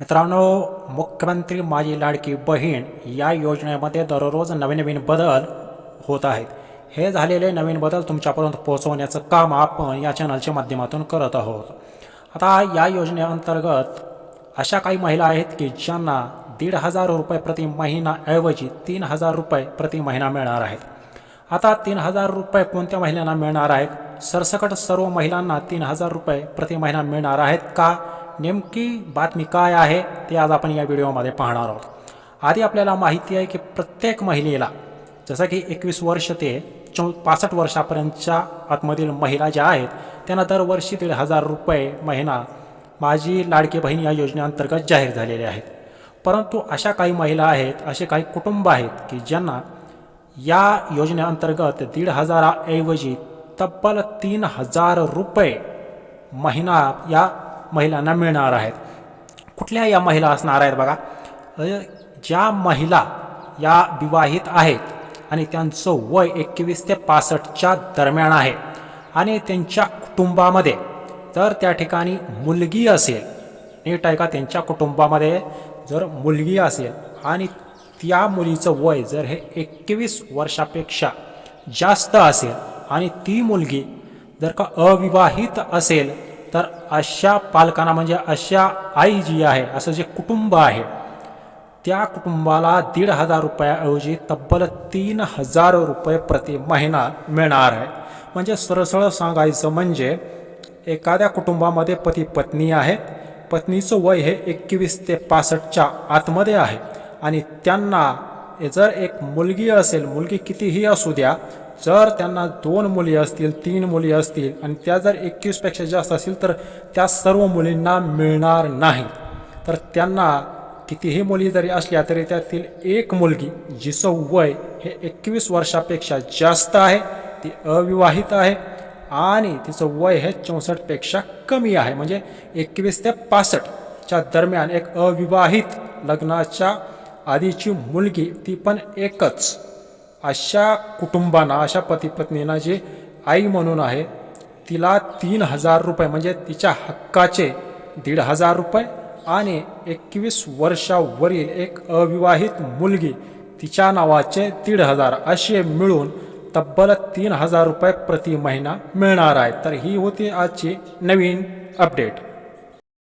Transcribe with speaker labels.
Speaker 1: मित्रांनो मुख्यमंत्री माझी लाडकी बहीण या योजनेमध्ये दररोज नवीन नवीन बदल होत आहेत. हे झालेले नवीन बदल तुमच्यापर्यंत पोहोचवण्याचं काम आपण या चॅनलच्या माध्यमातून करत आहोत. आता या योजनेअंतर्गत अशा काही महिला आहेत की ज्यांना दीड हजार रुपये प्रति महिनाऐवजी तीन हजार रुपये प्रति महिना मिळणार आहेत. आता तीन हजार रुपये कोणत्या महिलांना मिळणार आहेत? सरसकट सर्व महिलांना तीन हजार रुपये प्रति महिना मिळणार आहेत का? नेमकी बातमी काय आहे ते आज आपण या व्हिडिओमध्ये पाहणार आहोत. आधी आपल्याला माहिती आहे की प्रत्येक महिलेला जसं की एकवीस वर्ष ते चौ पासष्ट वर्षापर्यंतच्या आतमधील महिला ज्या आहेत त्यांना दरवर्षी दीड हजार रुपये महिना माझी लाडकी बहीण या योजनेअंतर्गत जाहीर झालेले आहेत. परंतु अशा काही महिला आहेत असे काही कुटुंब आहेत की ज्यांना या योजनेअंतर्गत दीड हजाराऐवजी तब्बल तीन हजार रुपये महिना या महिलांना मिळणार आहेत. कुठल्या या महिला असणार आहेत बघा? ज्या महिला या विवाहित आहेत आणि त्यांचं वय एकवीस ते पासष्टच्या दरम्यान आहे आणि त्यांच्या कुटुंबामध्ये तर त्या ठिकाणी मुलगी असेल नीट आहे का त्यांच्या कुटुंबामध्ये जर मुलगी असेल आणि त्या मुलीचं वय जर हे एकवीस वर्षापेक्षा जास्त असेल आणि ती मुलगी जर का अविवाहित असेल तर अशा पालकांना म्हणजे अशा आई जी आहे असं जे कुटुंब आहे त्या कुटुंबाला दीड हजार रुपयाऐवजी तब्बल तीन हजार रुपये प्रति महिना मिळणार आहे. म्हणजे सरसळ सांगायचं म्हणजे एखाद्या कुटुंबामध्ये पती पत्नी आहेत पत्नीचं वय हे एकवीस ते पासष्टच्या आतमध्ये आहे आणि त्यांना जर एक मुलगी असेल मुलगी कितीही असू द्या जर त्यांना दोन मुली असतील तीन मुली असतील आणि त्या जर एकवीसपेक्षा जास्त असतील तर त्या सर्व मुलींना मिळणार नाही. तर त्यांना कितीही मुली जरी असल्या तरी त्यातील एक मुलगी जिचं वय हे एकवीस वर्षापेक्षा जास्त आहे ती अविवाहित आहे आणि तिचं वय हे चौसष्टपेक्षा कमी आहे. म्हणजे एकवीस ते पासष्टच्या दरम्यान एक अविवाहित लग्नाच्या आधीची मुलगी ती पण एकच. अशा कुटुंबांना अशा पती पत्नींना जी आई म्हणून आहे तिला तीन हजार रुपये म्हणजे तिच्या हक्काचे दीड हजार रुपये आणि एकवीस वर्षावरील एक अविवाहित मुलगी तिच्या नावाचे दीड हजार असे मिळून तब्बल तीन हजार रुपये प्रति महिना मिळणार आहे. तर ही होती आजची नवीन अपडेट